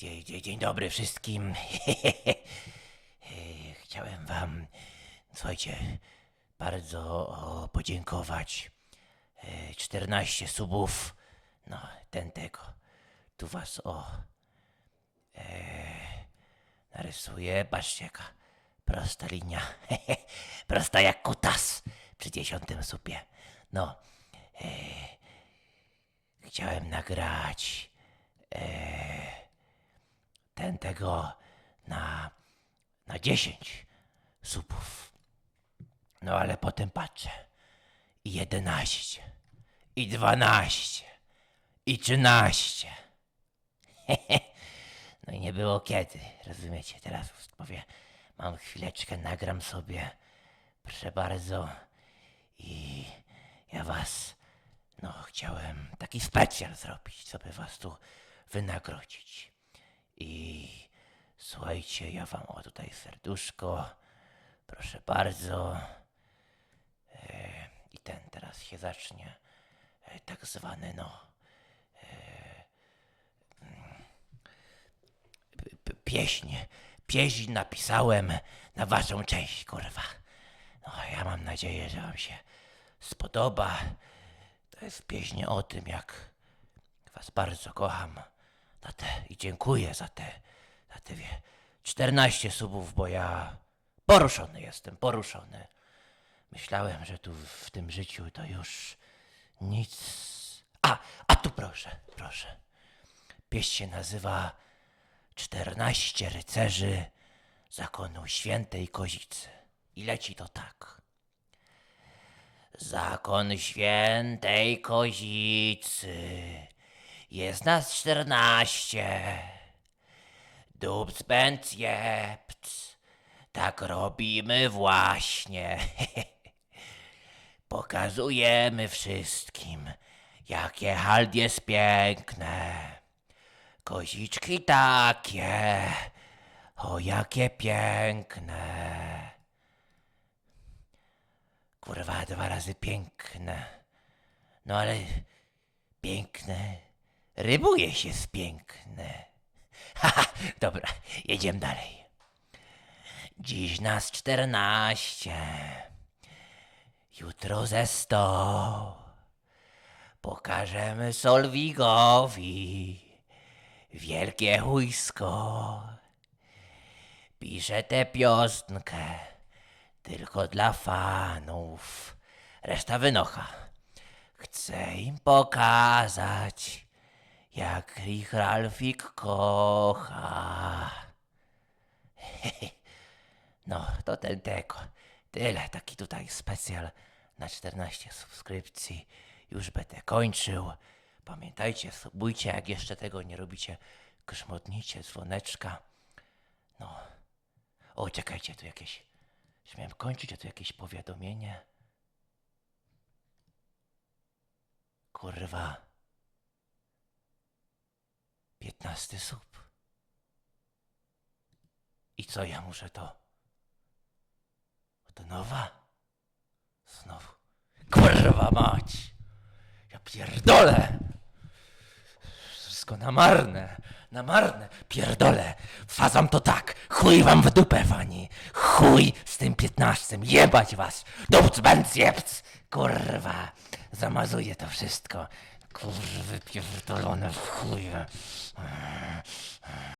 Dzień, dzień, dzień dobry wszystkim. Chciałem wam, słuchajcie, bardzo podziękować. E, 14 subów. No, ten tego. Tu was o. E, narysuję. Patrzcie, jaka prosta linia. Prosta jak kutas przy dziesiątym supie. No. E, chciałem nagrać tego na, na 10 supów. No ale potem patrzę. I 11, i 12, i 13. no i nie było kiedy, rozumiecie? Teraz mówię, mam chwileczkę, nagram sobie. Proszę bardzo. I ja was, no chciałem taki specjal zrobić, żeby was tu wynagrodzić. I słuchajcie, ja wam o tutaj serduszko. Proszę bardzo. E, I ten teraz się zacznie e, tak zwany, no. E, pieśń. Pieśń napisałem na waszą część, kurwa. No, ja mam nadzieję, że wam się spodoba. To jest pieśń o tym, jak was bardzo kocham. Za te, I dziękuję za te, za te wie, 14 subów, bo ja poruszony jestem, poruszony. Myślałem, że tu w tym życiu to już nic. A, a tu proszę, proszę. Pieśń się nazywa 14 rycerzy zakonu świętej Kozicy. I leci to tak. Zakon świętej Kozicy. Jest nas czternaście. Dubc pęc jebc. Tak robimy właśnie. Pokazujemy wszystkim, jakie hald jest piękne. Koziczki takie, o jakie piękne. Kurwa, dwa razy piękne. No ale piękne rybuje się z piękne. Haha, dobra, jedziemy dalej. Dziś nas czternaście, jutro ze sto. Pokażemy Solwigowi wielkie chujsko. Piszę tę piosenkę tylko dla fanów. Reszta wynocha. Chcę im pokazać, jak ich Ralfik kocha. No, to ten tego. Tyle, taki tutaj specjal na 14 subskrypcji. Już będę kończył. Pamiętajcie, subujcie, jak jeszcze tego nie robicie. Grzmotnijcie dzwoneczka. No. O, czekajcie, tu jakieś... Miałem kończyć, a tu jakieś powiadomienie. Kurwa. 15 sub. I co ja muszę to? Od nowa? Znowu. Kurwa mać! Ja pierdolę! Wszystko na marne, na marne, pierdolę. Fazam to tak, chuj wam w dupę, fani. Chuj z tym piętnastym, jebać was. Dupc bęc jebc, kurwa. Zamazuję to wszystko. Kurwy pierdolone w chuje.